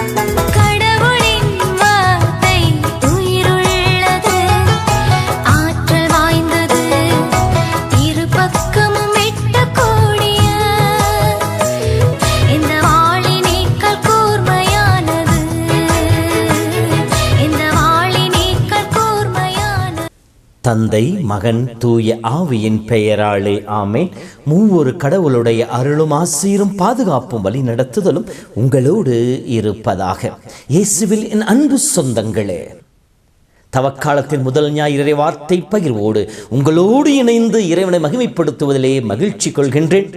Come தந்தை மகன் தூய ஆவியின் பெயராலே ஆமேன். மூவொரு கடவுளுடைய அருளும் ஆசீரும் பாதுகாப்பும் வழி நடத்துதலும் உங்களோடு இருப்பதாக. இயேசுவில் என் அன்பு சொந்தங்களே தவக்காலத்தின் முதல் ஞாயிறை வார்த்தை பகிர்வோடு உங்களோடு இணைந்து இறைவனை மகிமைப்படுத்துவதிலே மகிழ்ச்சி கொள்கின்றேன்.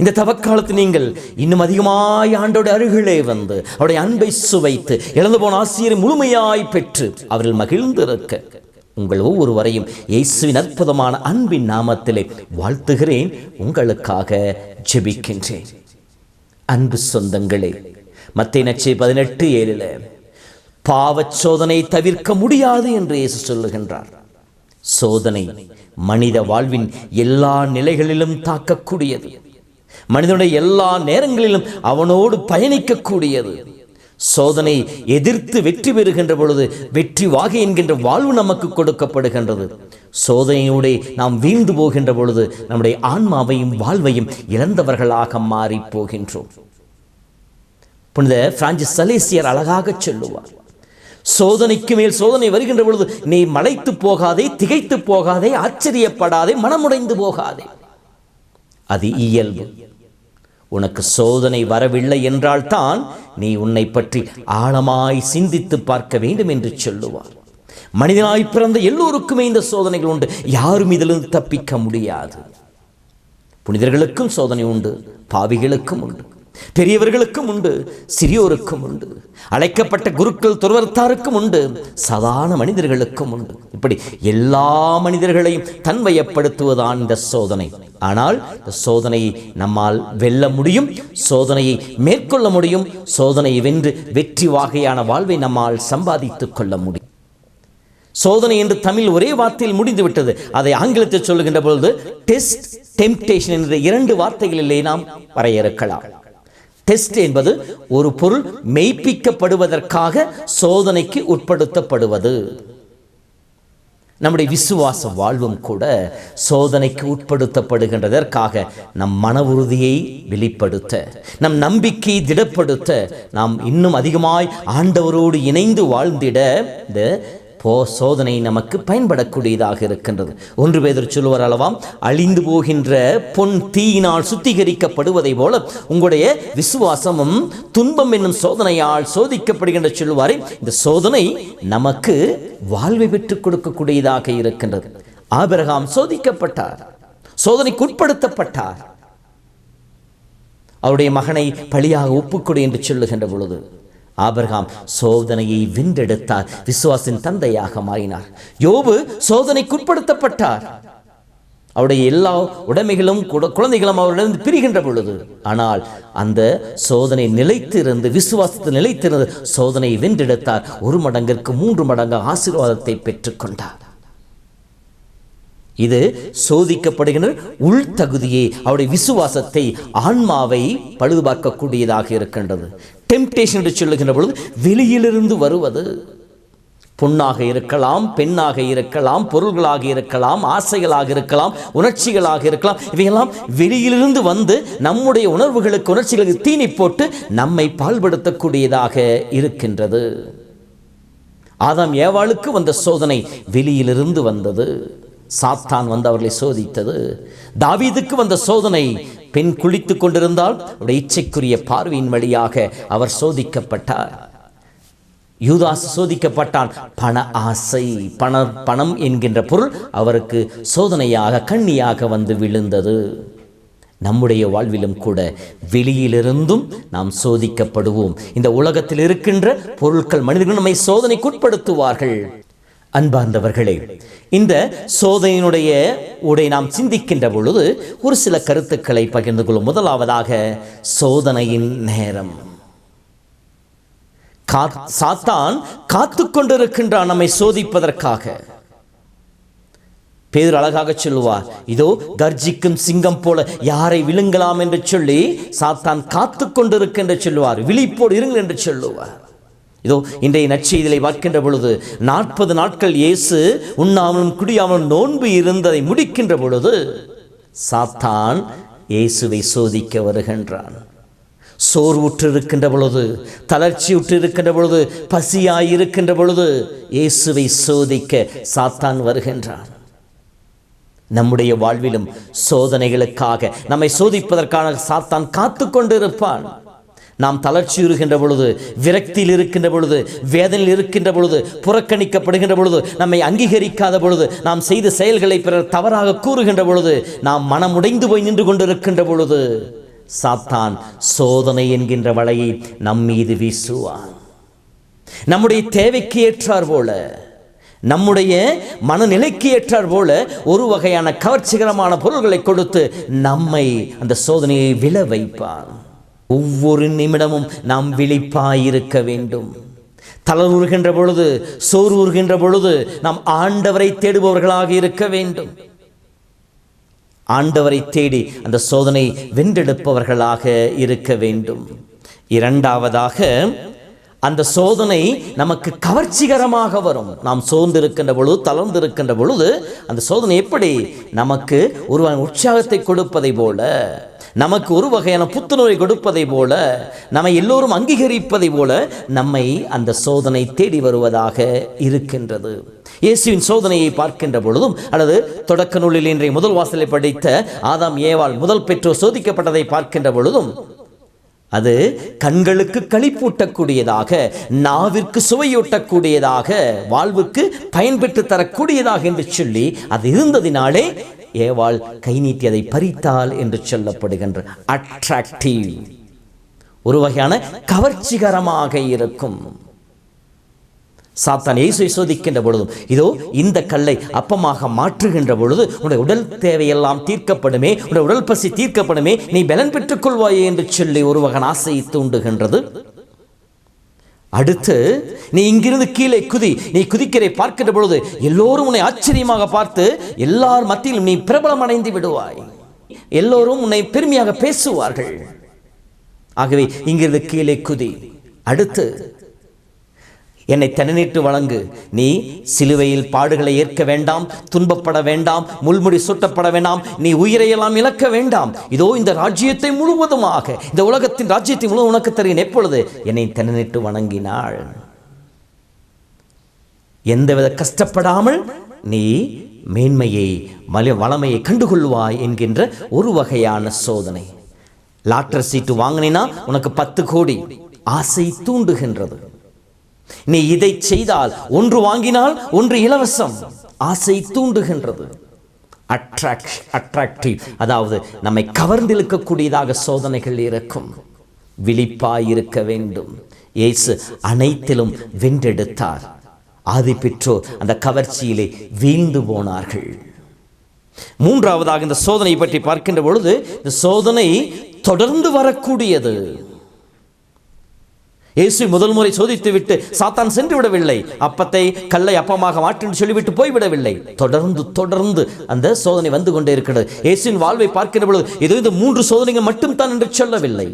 இந்த தவக்காலத்தில் நீங்கள் இன்னும் அதிகமாய் ஆண்டோட அருகிலே வந்து அவருடைய அன்பை சுவைத்து இழந்து போன ஆசிரியரை முழுமையாய் பெற்று அவரில் மகிழ்ந்திருக்க. உங்கள் ஒவ்வொருவரையும் இயேசுவின் அற்புதமான அன்பின் நாமத்திலே வாழ்த்துகிறேன். உங்களுக்காக ஜெபிக்கின்றேன். அன்பு சொந்தங்களே மத்திய நச்சை பதினெட்டு ஏழில் பாவச் சோதனை தவிர்க்க முடியாது என்று இயேசு சொல்லுகின்றார். சோதனை மனித வாழ்வின் எல்லா நிலைகளிலும் தாக்கக்கூடியது. மனிதனுடைய எல்லா நேரங்களிலும் அவனோடு பயணிக்கக்கூடியது. சோதனை எதிர்த்து வெற்றி பெறுகின்ற பொழுது வெற்றி வாகை என்கின்ற வாழ்வு நமக்கு கொடுக்கப்படுகின்றது. சோதனையோடு நாம் வீழ்ந்து போகின்ற பொழுது நம்முடைய ஆன்மாவையும் வாழ்வையும் இழந்தவர்களாக மாறி போகின்றோம் புனித பிரான்சிஸ் சலேசியர் அழகாக சொல்லுவார் சோதனைக்கு மேல் சோதனை வருகின்ற பொழுது நீ மலைத்து போகாதே திகைத்து போகாதே ஆச்சரியப்படாதே மனமுடைந்து போகாதே. அது இயல்பு. உனக்கு சோதனை வரவில்லை என்றால்தான் நீ உன்னை பற்றி ஆழமாய் சிந்தித்து பார்க்க வேண்டும் என்று சொல்லுவார். மனிதனாய் பிறந்த எல்லோருக்குமே இந்த சோதனைகள் உண்டு. யாரும் இதிலிருந்து தப்பிக்க முடியாது. புனிதர்களுக்கும் சோதனை உண்டு. பாவிகளுக்கும் உண்டு. பெரியவர்களுக்கும் உண்டு சிறியோருக்கும் உண்டு. அழைக்கப்பட்ட குருக்கள் துறவர்த்தாருக்கும் உண்டு சாதாரண மனிதர்களுக்கும் உண்டு. இப்படி எல்லா மனிதர்களையும் தன்வயப்படுத்துவதுதான் இந்த சோதனை. ஆனால் இந்த சோதனையை நம்மால் வெல்ல முடியும் சோதனையை மேற்கொள்ள முடியும் சோதனையை வென்று வெற்றி வாகையான வாழ்வை நம்மால் சம்பாதித்துக் கொள்ள முடியும். சோதனை என்று தமிழ் ஒரே வார்த்தையில் முடிந்து விட்டது அதை ஆங்கிலத்தில் சொல்லுகின்ற பொழுது டெஸ்ட் டெம்டேஷன் என்ற இரண்டு வார்த்தைகளிலே நாம் வரையறுக்கலாம். டெஸ்ட் என்பது ஒரு பொருள் மெய்ப்பிக்கப்படுவதற்காக சோதனைக்கு உட்படுத்தப்படுவது. நம்முடைய விசுவாச வாழ்வும் கூட சோதனைக்கு உட்படுத்தப்படுகின்றதற்காக நம் மன உறுதியை வெளிப்படுத்த நம் நம்பிக்கையை திடப்படுத்த நாம் இன்னும் அதிகமாய் ஆண்டவரோடு இணைந்து வாழ்ந்திட இந்த போ சோதனை நமக்கு பயன்படக்கூடியதாக இருக்கின்றது. ஒன்று பேதர் சொல்லுவார் அளவாம் அழிந்து போகின்ற பொன் தீயினால் சுத்திகரிக்கப்படுவதை போல உங்களுடைய விசுவாசமும் துன்பம் என்னும் சோதனையால் சோதிக்கப்படுகின்ற சொல்லுவாரே இந்த சோதனை நமக்கு வாழ்வை பெற்றுக் கொடுக்கக்கூடியதாக இருக்கின்றது. ஆபிரகாம் சோதிக்கப்பட்டார் சோதனைக்கு உட்படுத்தப்பட்டார். அவருடைய மகனை பழியாக ஒப்புக்கொடு என்று சொல்லுகின்ற பொழுது ஆபர்காம் சோதனையை வென்றெடுத்தார் விசுவாசின் தந்தையாக மாறினார். யோபு சோதனைக்குட்படுத்தப்பட்டார். அவருடைய எல்லா உடைமைகளும் குழந்தைகளும் அவரிடம் பிரிகின்ற பொழுது ஆனால் அந்த சோதனை நிலைத்திருந்து விசுவாசத்தில் நிலைத்திருந்து சோதனையை வென்றெடுத்தார். ஒரு மடங்கிற்கு மூன்று மடங்கு ஆசீர்வாதத்தை பெற்றுக்கொண்டார் இது சோதிக்கப்படுகின்ற உள் தகுதியை அவருடைய விசுவாசத்தை ஆன்மாவை பழுதுபார்க்கக்கூடியதாக இருக்கின்றது. டெம்டேஷன் என்று சொல்லுகின்ற பொழுது வெளியிலிருந்து வருவது பொண்ணாக இருக்கலாம் பெண்ணாக இருக்கலாம் பொருள்களாக இருக்கலாம் ஆசைகளாக இருக்கலாம் உணர்ச்சிகளாக இருக்கலாம். இவையெல்லாம் வெளியிலிருந்து வந்து நம்முடைய உணர்வுகளுக்கு உணர்ச்சிகளுக்கு தீனி போட்டு நம்மை பால்படுத்தக்கூடியதாக இருக்கின்றது. ஆதாம் ஏவாளுக்கு வந்த சோதனை வெளியிலிருந்து வந்தது. சாத்தான் வந்து அவர்களை சோதித்தது. தாவீதுக்கு வந்த சோதனை பெண் குளித்துக் கொண்டிருந்தால் அவருடைய இச்சைக்குரிய பார்வையின் வழியாக அவர் சோதிக்கப்பட்டார். யூதாஸ் சோதிக்கப்பட்டான். பண ஆசை பண பணம் என்கின்ற பொருள் அவருக்கு சோதனையாக கண்ணியாக வந்து விழுந்தது. நம்முடைய வாழ்விலும் கூட வெளியிலிருந்தும் நாம் சோதிக்கப்படுவோம். இந்த உலகத்தில் இருக்கின்ற பொருட்கள் மனிதர்கள் நம்மை சோதனைக்குட்படுத்துவார்கள். அன்பார்ந்தவர்களே இந்த சோதனையினுடைய உடை நாம் சிந்திக்கின்ற பொழுது ஒரு சில கருத்துக்களை பகிர்ந்து கொள்ளும் முதலாவதாக சோதனையின் நேரம். சாத்தான் காத்து கொண்டிருக்கின்றான் நம்மை சோதிப்பதற்காக. பேர் அழகாக சொல்லுவார் இதோ கர்ஜிக்கும் சிங்கம் போல யாரை விழுங்கலாம் என்று சொல்லி சாத்தான் காத்து கொண்டிருக்கின்ற சொல்லுவார் விழிப்போடு இருங்கள் என்று சொல்லுவார். இதோ இன்றைய நற்செய்திகளை பார்க்கின்ற பொழுது நாற்பது நாட்கள் இயேசு உண்ணாமலும் குடியாமலும் நோன்பு இருந்ததை முடிக்கின்ற பொழுது சாத்தான் இயேசுவை சோதிக்க வருகின்றான். சோர்வுற்று இருக்கின்ற பொழுது தளர்ச்சியுற்று இருக்கின்ற பொழுது பசியாய் இருக்கின்ற பொழுது இயேசுவை சோதிக்க சாத்தான் வருகின்றான். நம்முடைய வாழ்விலும் சோதனைகளுக்காக நம்மை சோதிப்பதற்கான சாத்தான் காத்து கொண்டிருப்பான் நாம் தளர்ச்சியுறுகின்ற பொழுது விரக்தியில் இருக்கின்ற பொழுது வேதனையில் இருக்கின்ற பொழுது புறக்கணிக்கப்படுகின்ற பொழுது நம்மை அங்கீகரிக்காத பொழுது நாம் செய்த செயல்களை பிறர் தவறாக கூறுகின்ற பொழுது நாம் மனமுடைந்து போய் நின்று கொண்டிருக்கின்ற பொழுது சாத்தான் சோதனை என்கின்ற வலையை நம் மீது வீசுவான். நம்முடைய தேவைக்கு ஏற்றார் போல நம்முடைய மனநிலைக்கு ஏற்றார் போல ஒரு வகையான கவர்ச்சிகரமான பொருள்களை கொடுத்து நம்மை அந்த சோதனையை விழ வைப்பான். ஒவ்வொரு நிமிடமும் நாம் விழிப்பாயிருக்க வேண்டும். தளர்வுகின்ற பொழுது சோர்வுகின்ற பொழுது நாம் ஆண்டவரை தேடுபவர்களாக இருக்க வேண்டும். ஆண்டவரை தேடி அந்த சோதனை வென்றெடுப்பவர்களாக இருக்க வேண்டும். இரண்டாவதாக அந்த சோதனை நமக்கு கவர்ச்சிகரமாக வரும். நாம் சோர்ந்திருக்கின்ற பொழுது தளர்ந்திருக்கின்ற பொழுது அந்த சோதனை எப்படி? நமக்கு ஒருவன் உற்சாகத்தை கொடுப்பதை போல. நமக்கு ஒரு வகையான புத்துணர்வை கொடுப்பதை போல நம்மை எல்லோரும் அங்கீகரிப்பதை போல நம்மை அந்த சோதனை தேடி வருவதாக இருக்கின்றது. இயேசுவின் சோதனையை பார்க்கின்ற பொழுதும் அல்லது தொடக்க நூலில் இன்றைய முதல் வாசலை படித்த ஆதாம் ஏவாள் முதல் பெற்றோர் சோதிக்கப்பட்டதை பார்க்கின்ற பொழுதும் அது கண்களுக்கு களிப்பூட்டக்கூடியதாக நாவிற்கு சுவையூட்டக்கூடியதாக வாழ்வுக்கு பயன்பெற்று தரக்கூடியதாக என்று சொல்லி அது இருந்ததினாலே ஏவாள் கை நீட்டி அதை பறித்தாள் என்று சொல்லப்படுகின்ற அட்ராக்டிவ் ஒரு வகையான கவர்ச்சிகரமாக இருக்கும். சாத்தான் இயேசுவை சோதிக்கின்ற பொழுதும் இதோ இந்த கல்லை அப்பமாக மாற்றுகின்ற பொழுது உன்னுடைய உடல் தேவையெல்லாம் தீர்க்கப்படுமே உன்னுடைய உடல் பசி தீர்க்கப்படுமே நீ பலன் பெற்றுக் கொள்வாயே என்று சொல்லி ஒரு வகன் ஆசையை தூண்டுகின்றது. அடுத்து நீ இங்கிருந்து கீழே குதி. நீ குதிக்கிறதை பார்க்கின்ற பொழுது எல்லோரும் உன்னை ஆச்சரியமாக பார்த்து எல்லார் மத்தியிலும் நீ பிரபலம் அடைந்து விடுவாய். எல்லோரும் உன்னை பெருமையாக பேசுவார்கள். ஆகவே இங்கிருந்து கீழே குதி. அடுத்து என்னை தனிநீட்டு வழங்கு. நீ சிலுவையில் பாடுகளை ஏற்க வேண்டாம் துன்பப்பட வேண்டாம் முள்முடி சுட்டப்பட வேண்டாம் நீ உயிரையெல்லாம் இழக்க வேண்டாம். இதோ இந்த ராஜ்யத்தை முழுவதுமாக இந்த உலகத்தின் ராஜ்யத்தை முழுவதும் உனக்கு தருகிறேன். எப்பொழுது? என்னை தனிநீட்டு வணங்கினாள். எந்தவித கஷ்டப்படாமல் நீ மேன்மையை மல வளமையை கண்டுகொள்வாய் என்கின்ற ஒரு வகையான சோதனை. லாட்டர் சீட்டு வாங்கினா உனக்கு பத்து கோடி. ஆசை தூண்டுகின்றது. நீ இதை செய்தால் ஒன்று வாங்கினால் ஒன்று இலவசம். ஆசை தூண்டுகின்றது. அட்ராக்ட் அட்ராக்டிவ் அதாவது நம்மை கவர்ந்திழுக்கக்கூடியதாக சோதனைகள் இருக்கும். விழிப்பாயிருக்க வேண்டும். இயேசு அனைத்திலும் வென்றெடுத்தார். ஆதி பெற்றோர் அந்த கவர்ச்சியிலே வீழ்ந்து போனார்கள். மூன்றாவதாக இந்த சோதனை பற்றி பார்க்கின்ற பொழுது இந்த சோதனை தொடர்ந்து வரக்கூடியது. இயேசு முதல் முறை சோதித்து விட்டு சாத்தான் சென்று விடவில்லை. அப்பத்தை கல்லை அப்பமாக மாற்றி சொல்லிவிட்டு போய்விடவில்லை தொடர்ந்து தொடர்ந்து அந்த சோதனை வந்து கொண்டே இருக்கிறது. இயேசுவின் வாழ்வை பார்க்கின்ற பொழுது ஏதோ இந்த மூன்று சோதனைகள் மட்டும் தான் என்று சொல்லவில்லை.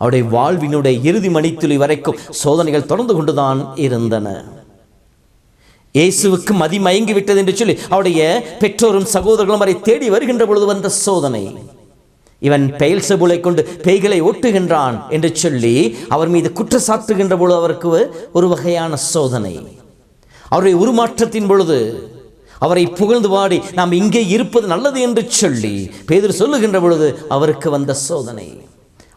அவருடைய வாழ்வினுடைய இறுதி மணித்துளி வரைக்கும் சோதனைகள் தொடர்ந்து கொண்டுதான் இருந்தன. இயேசுவுக்கு மதி மயங்கி விட்டது என்று சொல்லி அவருடைய பெற்றோரும் சகோதரர்களும் அவரை தேடி வருகின்ற பொழுது வந்த சோதனை. இவன் பெயல் செபுலை கொண்டு பேய்களை ஓட்டுகின்றான் என்று சொல்லி அவர் மீது குற்றச்சாட்டுகின்ற பொழுது அவருக்கு ஒரு வகையான சோதனை. அவருடைய உருமாற்றத்தின் பொழுது அவரை புகழ்ந்து பாடி நாம் இங்கே இருப்பது நல்லது என்று சொல்லி பேதர் சொல்லுகின்ற பொழுது அவருக்கு வந்த சோதனை.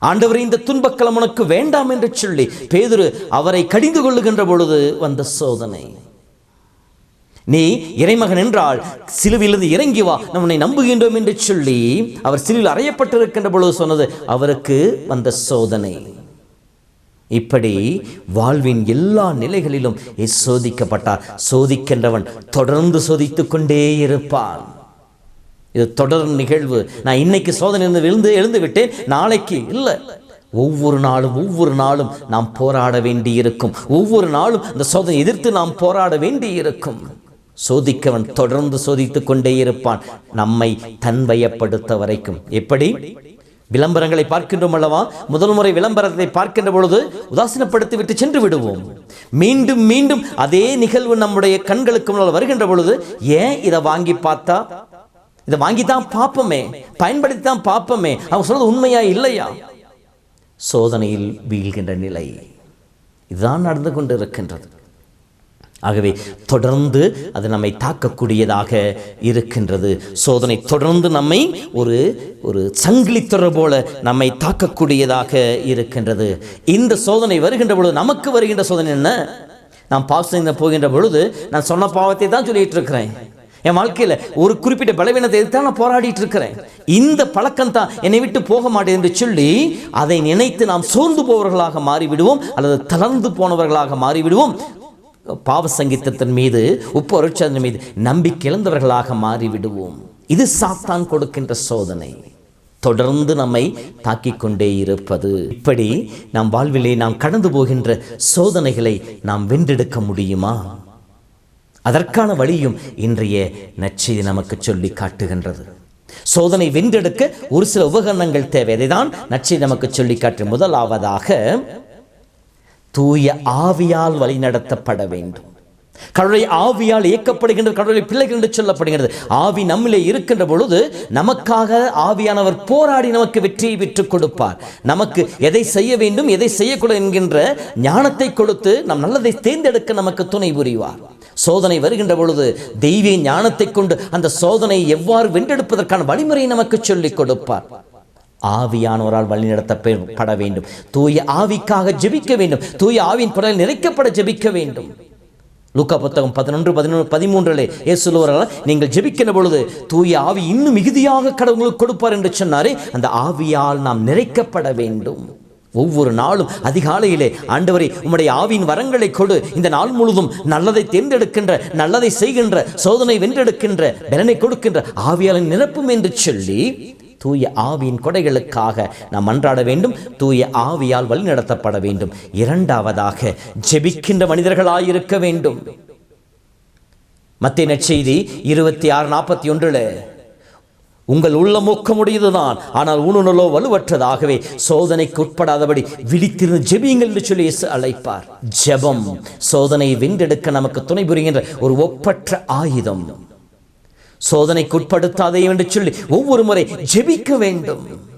ஆண்டவர் இந்த துன்பக்கலம் உனக்கு வேண்டாம் என்று சொல்லி பேதுரு அவரை கடிந்து கொள்ளுகின்ற பொழுது வந்த சோதனை. நீ இறைமகன் என்றால் சிலுவிலிருந்து இறங்கி வா நம்மை நம்புகின்றோம் என்று சொல்லி அவர் சிலுவில் அறையப்பட்டிருக்கின்ற பொழுது சொன்னது அவருக்கு வந்த சோதனை. இப்படி வாழ்வின் எல்லா நிலைகளிலும் சோதிக்கப்பட்டார். சோதிக்கின்றவன் தொடர்ந்து சோதித்துக் கொண்டே இருப்பான். இது தொடர் நிகழ்வு. நான் இன்னைக்கு சோதனை இருந்து விழுந்து எழுந்து விட்டேன் நாளைக்கு இல்லை. ஒவ்வொரு நாளும் ஒவ்வொரு நாளும் நாம் போராட வேண்டி இருக்கும் ஒவ்வொரு நாளும் அந்த சோதனை எதிர்த்து நாம் போராட வேண்டி இருக்கும் சோதிக்கவன் தொடர்ந்து சோதித்துக் கொண்டே இருப்பான். நம்மை தன்வயப்படுத்த வரைக்கும் எப்படி? விளம்பரங்களை பார்க்கின்றோம் அல்லவா? முதல் முறை விளம்பரத்தை பார்க்கின்ற பொழுது உதாசீனப்படுத்தி விட்டு சென்று விடுவோம். மீண்டும் மீண்டும் அதே நிகழ்வு நம்முடைய கண்களுக்கு முன்னால் வருகின்ற பொழுது ஏன் இதை வாங்கி பார்த்தா? இதை வாங்கி தான் பார்ப்போமே. பயன்படுத்தி தான் பார்ப்போமே. அவங்க சொல்றது உண்மையா இல்லையா? சோதனையில் வீழ்கின்ற நிலை. இதுதான் நடந்து கொண்டு இருக்கின்றது ஆகவே தொடர்ந்து அது நம்மை தாக்கக்கூடியதாக இருக்கின்றது. சோதனை தொடர்ந்து நம்மை ஒரு ஒரு சங்கிலி போல நம்மை தாக்கக்கூடியதாக இருக்கின்றது. இந்த சோதனை வருகின்ற பொழுது நமக்கு வருகின்ற சோதனை என்ன? நான் பாவம் போகின்ற பொழுது நான் சொன்ன பாவத்தை தான் சொல்லிட்டு இருக்கிறேன். என் வாழ்க்கையில் ஒரு குறிப்பிட்ட பலவீனத்தை எதிர்த்து தான் நான் போராடிட்டு இருக்கிறேன். இந்த பழக்கம் தான் என்னை விட்டு போக மாட்டேன் என்று சொல்லி அதை நினைத்து நாம் சோர்ந்து போவர்களாக மாறிவிடுவோம் அல்லது தளர்ந்து போனவர்களாக மாறிவிடுவோம். பாவ சங்கீதத்தின் மீது உப்பு அருட்சதன் மீது நம்பிக்கை இழந்தவர்களாக மாறிவிடுவோம். இது சாத்தான் கொடுக்கின்ற சோதனை. தொடர்ந்து நம்மை தாக்கிக் கொண்டே இருப்பது. இப்படி நாம் வாழ்விலே நாம் கடந்து போகின்ற சோதனைகளை நாம் வென்றெடுக்க முடியுமா? அதற்கான வழியும் இன்றைய நச்சை நமக்கு சொல்லி காட்டுகின்றது. சோதனை வென்றெடுக்க ஒரு சில உபகரணங்கள் தேவை. அதைதான் நச்சை நமக்கு சொல்லி காட்டு முதலாவதாக தூய ஆவியால் வழிநடத்தப்பட வேண்டும். கடவுளை ஆவியால் இயக்கப்படுகின்ற கடவுளை பிள்ளைகள் என்று சொல்லப்படுகிறது. ஆவி நம்மிலே இருக்கின்ற பொழுது நமக்காக ஆவியானவர் போராடி நமக்கு வெற்றியை விற்றுக் கொடுப்பார். நமக்கு எதை செய்ய வேண்டும் எதை செய்யக்கூடாது என்கின்ற ஞானத்தை கொடுத்து நம் நல்லதை தேர்ந்தெடுக்க நமக்கு துணை புரிவார். சோதனை வருகின்ற பொழுது தெய்வீக ஞானத்தை கொண்டு அந்த சோதனையை எவ்வாறு வென்றெடுப்பதற்கான வழிமுறையை நமக்கு சொல்லிக் கொடுப்பார். ஆவியானோரால் வழிநடத்தப்பட வேண்டும். தூய ஆவிக்காக ஜெபிக்க வேண்டும். தூய ஆவியின் குரல் நிறைக்கப்பட ஜெபிக்க வேண்டும். லூக்கா புத்தகம் பதினொன்று பதினொன்று பதிமூன்றிலே இயேசுலுவரால் நீங்கள் ஜெபிக்கின்ற பொழுது தூய ஆவி இன்னும் மிகுதியாக கடவுளுக்கு கொடுப்பார் என்று சொன்னாரே அந்த ஆவியால் நாம் நிறைக்கப்பட வேண்டும். ஒவ்வொரு நாளும் அதிகாலையிலே ஆண்டவரே உம்முடைய ஆவியின் வரங்களை கொடு. இந்த நாள் முழுதும் நல்லதை தேர்ந்தெடுக்கின்ற நல்லதை செய்கின்ற சோதனை வென்றெடுக்கின்ற பலனை கொடுக்கின்ற ஆவியாளன் நிரப்பும் என்று சொல்லி தூய ஆவியின் கொடைகளுக்காக நாம் மன்றாட வேண்டும். தூய ஆவியால் வழிநடத்தப்பட வேண்டும். இரண்டாவதாக ஜெபிக்கின்ற மனிதர்களாயிருக்க வேண்டும். மத்திய நற்செய்தி இருபத்தி ஆறு நாற்பத்தி ஒன்றில் உங்கள் உள்ளம் ஊக்கமுடையதுதான் ஆனால் ஊனுணலோ வலுவற்றதாகவே சோதனைக்கு உட்படாதபடி விழித்திருந்து ஜெபியுங்கள் என்று சொல்லி அழைப்பார். ஜெபம் சோதனையை வென்றெடுக்க நமக்கு துணை புரிகின்ற ஒரு ஒப்பற்ற ஆயுதம். சோதனைக்கு உட்படுத்தாதே என்று சொல்லி ஒவ்வொரு முறை ஜெபிக்க வேண்டும்.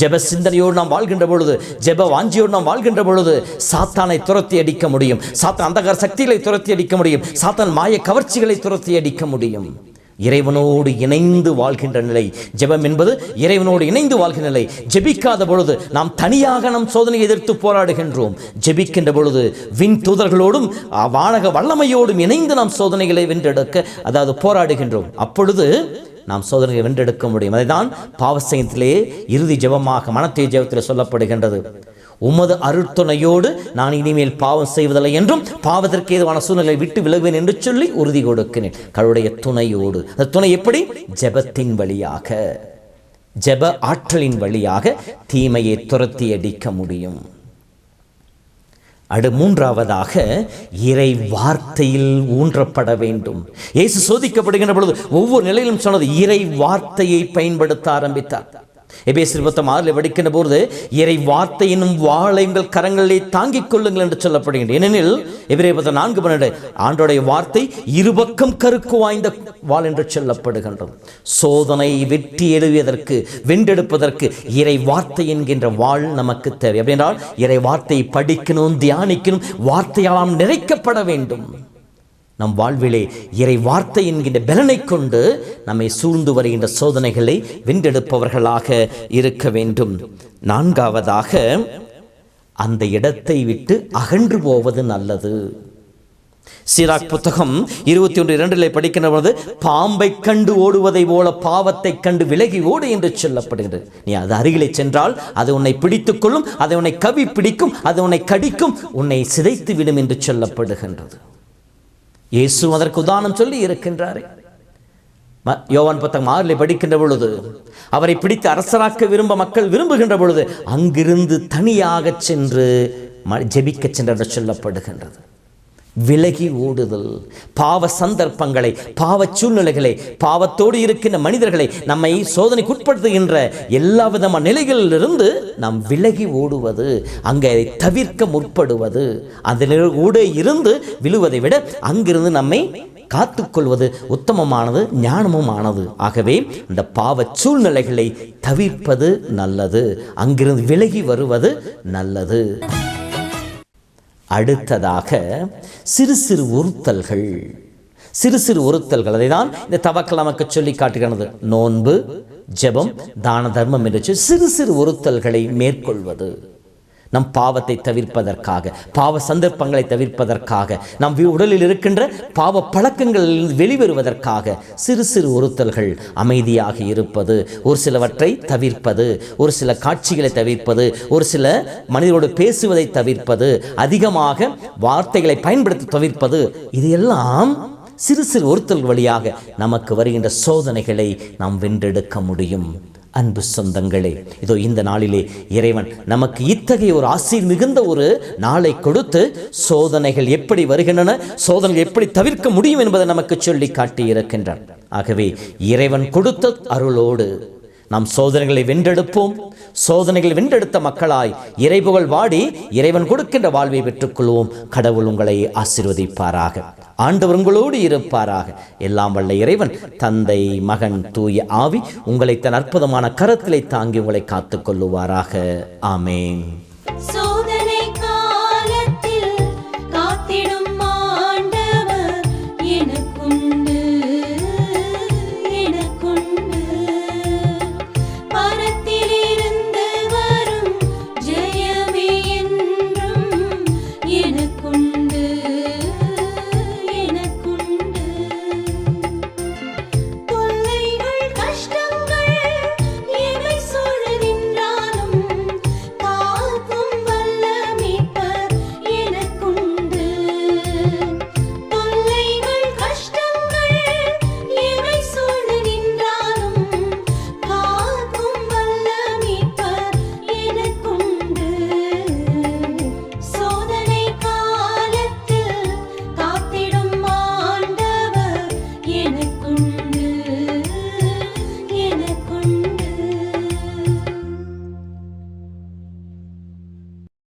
ஜெப சிந்தனையோடு நாம் வாழ்கின்ற பொழுது ஜெப வாஞ்சியோடு நாம் வாழ்கின்ற பொழுது சாத்தானை துரத்தி அடிக்க முடியும். சாத்தான் அந்தகார சக்திகளை துரத்தி அடிக்க முடியும். சாத்தான் மாய கவர்ச்சிகளை துரத்தி அடிக்க முடியும். இறைவனோடு இணைந்து வாழ்கின்ற நிலை. ஜெபம் என்பது இறைவனோடு இணைந்து வாழ்கின்ற நிலை. ஜெபிக்காத பொழுது நாம் தனியாக நம் சோதனையை எதிர்த்து போராடுகின்றோம். ஜெபிக்கின்ற பொழுது விண் தூதர்களோடும் வானக வல்லமையோடும் இணைந்து நாம் சோதனைகளை வென்றெடுக்க அதாவது போராடுகின்றோம். அப்பொழுது நாம் சோதனையை வென்றெடுக்க முடியும். அதுதான் பாவசயத்திலே இறுதி ஜெபமாக மனத்தை ஜெபத்தில் சொல்லப்படுகின்றது. உமது அருட்துணையோடு நான் இனிமேல் பாவம் செய்வதில்லை என்றும் பாவத்திற்கு ஏதுவான சூழ்நிலை விட்டு விலகுவேன் என்று சொல்லி உறுதி கொடுக்கிறேன். கடவுளுடைய துணையோடு. அந்த துணை எப்படி? ஜெபத்தின் வழியாக. ஜெப ஆற்றலின் வழியாக தீமையை துரத்தி அடிக்க முடியும். அடு மூன்றாவதாக இறை வார்த்தையில் ஊன்றப்பட வேண்டும். இயேசு சோதிக்கப்படுகின்ற பொழுது ஒவ்வொரு நிலையிலும் சொன்னது இறை வார்த்தையை பயன்படுத்த ஆரம்பித்தார். எபேசியர் இருபத்தம் ஆறில் படிக்கின்ற போது இறை வார்த்தை வாழை உங்கள் கரங்களிலே தாங்கிக் கொள்ளுங்கள் என்று சொல்லப்படுகின்றது. ஏனெனில் எபிரே பத்தம் நான்கு பன்னெண்டு ஆண்டோடைய வார்த்தை இருபக்கம் கருக்கு வாய்ந்த வாள் என்று சொல்லப்படுகின்றது. சோதனை வெற்றி எழுவியதற்கு வென்றெடுப்பதற்கு இறை வார்த்தை என்கின்ற வாள் நமக்கு தேவை. அப்படின்றால் இறை வார்த்தையை படிக்கணும் தியானிக்கணும் வார்த்தையால் நாம் நிறைக்கப்பட வேண்டும். நம் வாழ்விலே இறை வார்த்தை என்கின்ற பலனை கொண்டு நம்மை சூழ்ந்து வருகின்ற சோதனைகளை வென்றெடுப்பவர்களாக இருக்க வேண்டும். நான்காவதாக அந்த இடத்தை விட்டு அகன்று போவது நல்லது. சீராக் புத்தகம் இருபத்தி ஒன்று இரண்டிலே படிக்கின்ற பொழுது பாம்பை கண்டு ஓடுவதை போல பாவத்தை கண்டு விலகி ஓடு என்று சொல்லப்படுகிறது. நீ அது அருகிலே சென்றால் அது உன்னை பிடித்துக் கொள்ளும் அதை உன்னை கவி பிடிக்கும் அது உன்னை கடிக்கும் உன்னை சிதைத்து விடும் என்று சொல்லப்படுகின்றது. இயேசு அதற்கு உதாரணம் சொல்லி இருக்கின்றாரே. ம- யோவான் புத்தகம் ஆறில் படிக்கின்ற பொழுது அவரை பிடித்து அரசராக்க விரும்ப மக்கள் விரும்புகின்ற பொழுது அங்கிருந்து தனியாக சென்று ம- ஜெபிக்கச் சென்ற சொல்லப்படுகின்றது. விலகி ஓடுதல் பாவ சந்தர்ப்பங்களை பாவ சூழ்நிலைகளை பாவத்தோடு இருக்கின்ற மனிதர்களை நம்மை சோதனைக்குட்படுத்துகின்ற எல்லா விதமான நிலைகளிலிருந்து நாம் விலகி ஓடுவது அங்கே அதை தவிர்க்க முற்படுவது அந்த ஊடே இருந்து விழுவதை விட அங்கிருந்து நம்மை காத்துக்கொள்வது உத்தமமானது ஞானமுமானது. ஆகவே இந்த பாவ சூழ்நிலைகளை தவிர்ப்பது நல்லது அங்கிருந்து விலகி வருவது நல்லது. அடுத்ததாக சிறு சிறு உறுத்தல்கள். சிறு சிறு உறுத்தல்கள். அதை தான் இந்த தவக்கல் நமக்கு சொல்லி காட்டுகிறது. நோன்பு ஜெபம் தான தர்மம் என்று சிறு சிறு உறுத்தல்களை மேற்கொள்வது. நம் பாவத்தை தவிர்ப்பதற்காக பாவ சந்தர்ப்பங்களை தவிர்ப்பதற்காக நம் உடலில் இருக்கின்ற பாவ பழக்கங்களில் வெளிவருவதற்காக சிறு சிறு உறுத்தல்கள் அமைதியாக இருப்பது ஒரு சிலவற்றை தவிர்ப்பது ஒரு சில காட்சிகளை தவிர்ப்பது ஒரு சில மனிதரோடு பேசுவதை தவிர்ப்பது அதிகமாக வார்த்தைகளை பயன்படுத்தி தவிர்ப்பது இது எல்லாம் சிறு சிறு ஒருத்தல் வழியாக நமக்கு வருகின்ற சோதனைகளை நாம் வென்றெடுக்க முடியும். அன்பு சொந்தங்களே இதோ இந்த நாளிலே இறைவன் நமக்கு இத்தகைய ஒரு ஆசை மிகுந்த ஒரு நாளை கொடுத்து சோதனைகள் எப்படி வருகின்றன சோதனைகள் எப்படி தவிர்க்க முடியும் என்பதை நமக்கு சொல்லி காட்டி இருக்கின்றான் ஆகவே இறைவன் கொடுத்த அருளோடு நாம் சோதனைகளை வென்றெடுப்போம். சோதனைகளை வென்றெடுத்த மக்களாய் இறைபுகழ் வாடி இறைவன் கொடுக்கின்ற வாழ்வை பெற்றுக்கொள்வோம். கடவுள் உங்களை ஆசிர்வதிப்பாராக. ஆண்டவர் உங்களோடு இருப்பாராக. எல்லாம் வல்ல இறைவன் தந்தை மகன் தூய ஆவி உங்களை தன் அற்புதமான கரத்திலே தாங்கி உங்களை காத்துக் கொள்ளுவாராக ஆமேன்.